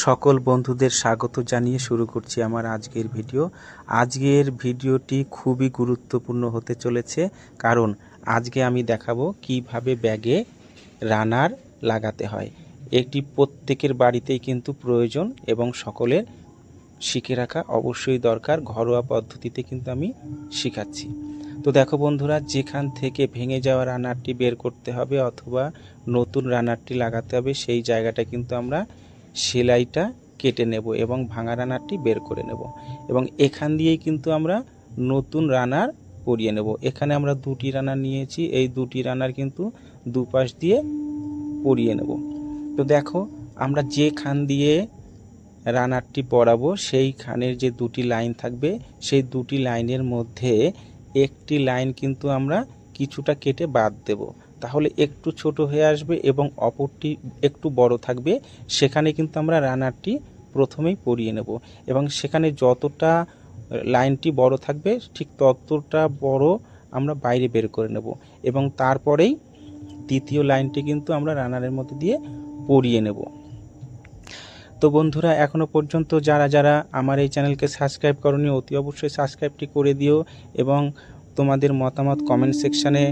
সকল বন্ধুদের স্বাগত জানিয়ে শুরু করছি আমার আজকের ভিডিও। আজকের ভিডিওটি খুবই গুরুত্বপূর্ণ হতে চলেছে, কারণ আজকে আমি দেখাবো কীভাবে ব্যাগে রানার লাগাতে হয়। এটি প্রত্যেকের বাড়িতেই কিন্তু প্রয়োজন এবং সকলের শিখে রাখা অবশ্যই দরকার, ঘরোয়া পদ্ধতিতে কিন্তু আমি শেখাচ্ছি। তো দেখো বন্ধুরা, যেখান থেকে ভেঙে যাওয়া রানারটি বের করতে হবে অথবা নতুন রানারটি লাগাতে হবে, সেই জায়গাটা কিন্তু আমরা সেলাইটা কেটে নেব এবং ভাঙা রানারটি বের করে নেব। এবং এখান দিয়েই কিন্তু আমরা নতুন রানার পরিয়ে নেব। এখানে আমরা দুটি রানার নিয়েছি। এই দুটি রানার কিন্তু দুপাশ দিয়ে পরিয়ে নেব। তো দেখো, আমরা যে খান দিয়ে রানারটি পরাবো, সেই খানের যে দুটি লাইন থাকবে, সেই দুটি লাইনের মধ্যে একটি লাইন কিন্তু আমরা কিছুটা কেটে বাদ দেব। তাহলে একটু ছোট হয়ে আসবে এবং অপরটি একটু বড় থাকবে, সেখানে কিন্তু আমরা রানারটি প্রথমেই পরিয়ে নেব। এবং সেখানে যতটা লাইনটি বড় থাকবে, ঠিক ততটা বড় আমরা বাইরে বের করে নেব। এবং তারপরেই দ্বিতীয় লাইনটি কিন্তু আমরা রানারের মধ্যে দিয়ে পরিয়ে নেব। তো বন্ধুরা এখনও পর্যন্ত যারা যারা আমার এই চ্যানেলকে সাবস্ক্রাইব করনি, অতি অবশ্যই সাবস্ক্রাইবটি করে দিও এবং তোমাদের মতামত কমেন্ট সেকশানে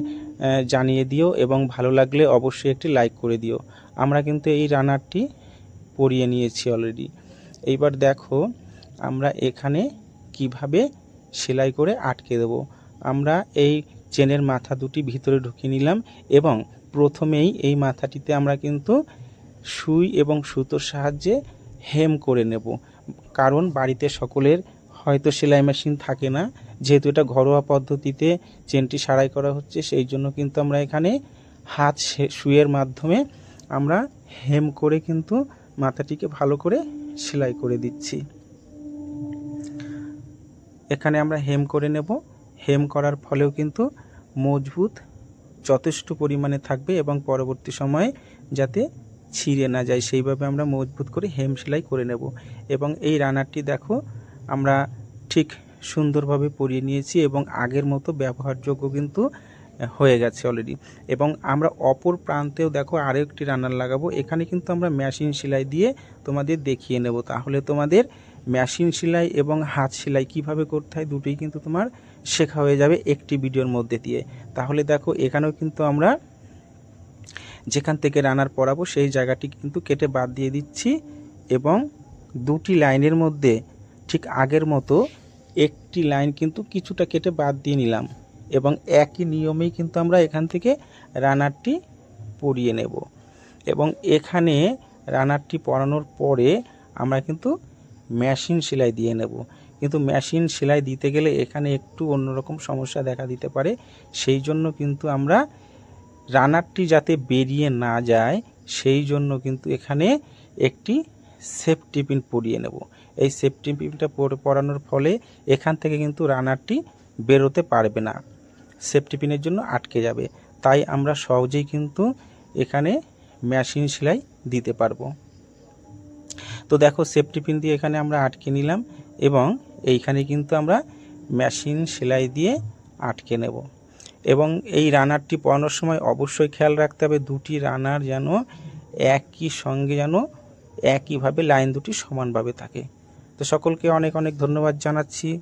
জানিয়ে দিও এবং ভালো লাগলে অবশ্যই একটি লাইক করে দিও। আমরা কিন্তু এই রানারটি পরিয়ে নিয়েছি অলরেডি এইবার দেখো, আমরা এখানে কীভাবে সেলাই করে আটকে দেব। আমরা এই চেনের মাথা দুটি ভিতরে ঢুকিয়ে নিলাম এবং প্রথমেই এই মাথাটিতে আমরা কিন্তু সুই এবং সুতোর সাহায্যে হেম করে নেব। কারণ বাড়িতে সকলের হয়তো সেলাই মেশিন থাকে না। যেহেতু এটা ঘরোয়া পদ্ধতিতে চেনটি সারাই করা হচ্ছে, সেই জন্য কিন্তু আমরা এখানে হাত সুইয়ের মাধ্যমে আমরা হেম করে কিন্তু মাথাটিকে ভালো করে সেলাই করে দিচ্ছি। এখানে আমরা হেম করে নেব। হেম করার ফলেও কিন্তু মজবুত, যথেষ্ট পরিমাণে থাকবে এবং পরবর্তী সময়ে যাতে ছিঁড়ে না যায়, সেইভাবে আমরা মজবুত করে হেম সেলাই করে নেব। এবং এই রানারটি দেখো, আমরা ঠিক সুন্দরভাবে পরিয়ে নিয়েছি এবং আগের মতো ব্যবহারযোগ্য কিন্তু হয়ে গেছে অলরেডি এবং আমরা অপর প্রান্তেও দেখো আরও একটি রান্নার লাগাবো। এখানে কিন্তু আমরা মেশিন সেলাই দিয়ে তোমাদের দেখিয়ে নেব। তাহলে তোমাদের মেশিন সেলাই এবং হাত সেলাই কীভাবে করতে হয় দুটোই কিন্তু তোমার শেখা হয়ে যাবে একটি ভিডিওর মধ্যে দিয়ে। তাহলে দেখো এখানেও কিন্তু আমরা যেখান থেকে রানার পরাবো সেই জায়গাটি কিন্তু কেটে বাদ দিয়ে দিচ্ছি এবং দুটি লাইনের মধ্যে ঠিক আগের মতো একটি লাইন কিন্তু কিছুটা কেটে বাদ দিয়ে নিলাম এবং একই নিয়মেই কিন্তু আমরা এখান থেকে রানারটি পরিয়ে নেব। এবং এখানে রানারটি পরানোর পরে আমরা কিন্তু মেশিন সেলাই দিয়ে নেব। কিন্তু মেশিন সেলাই দিতে গেলে এখানে একটু অন্যরকম সমস্যা দেখা দিতে পারে। সেই জন্য কিন্তু আমরা রানারটি যাতে বেরিয়ে না যায়, সেই জন্য কিন্তু এখানে একটি সেফটি পিন পরিয়ে নেব। এই সেফটি পিনটা পর- পরানোর ফলে এখান থেকে কিন্তু রানারটি বেরোতে পারবে না। সেফটি পিনের জন্য আটকে যাবে। তাই আমরা সহজেই কিন্তু এখানে মেশিন সেলাই দিতে পারব। তো দেখো সেফটি পিন দিয়ে এখানে আমরা আটকে নিলাম এবং এইখানে কিন্তু আমরা মেশিন সেলাই দিয়ে আটকে নেব। এবং এই রানারটি পরানোর সময় অবশ্যই খেয়াল রাখতে হবে, দুটি রানার যেন একই সঙ্গে যেন একইভাবে লাইন দুটি সমানভাবে থাকে। তো সকলকে অনেক অনেক ধন্যবাদ জানাচ্ছি।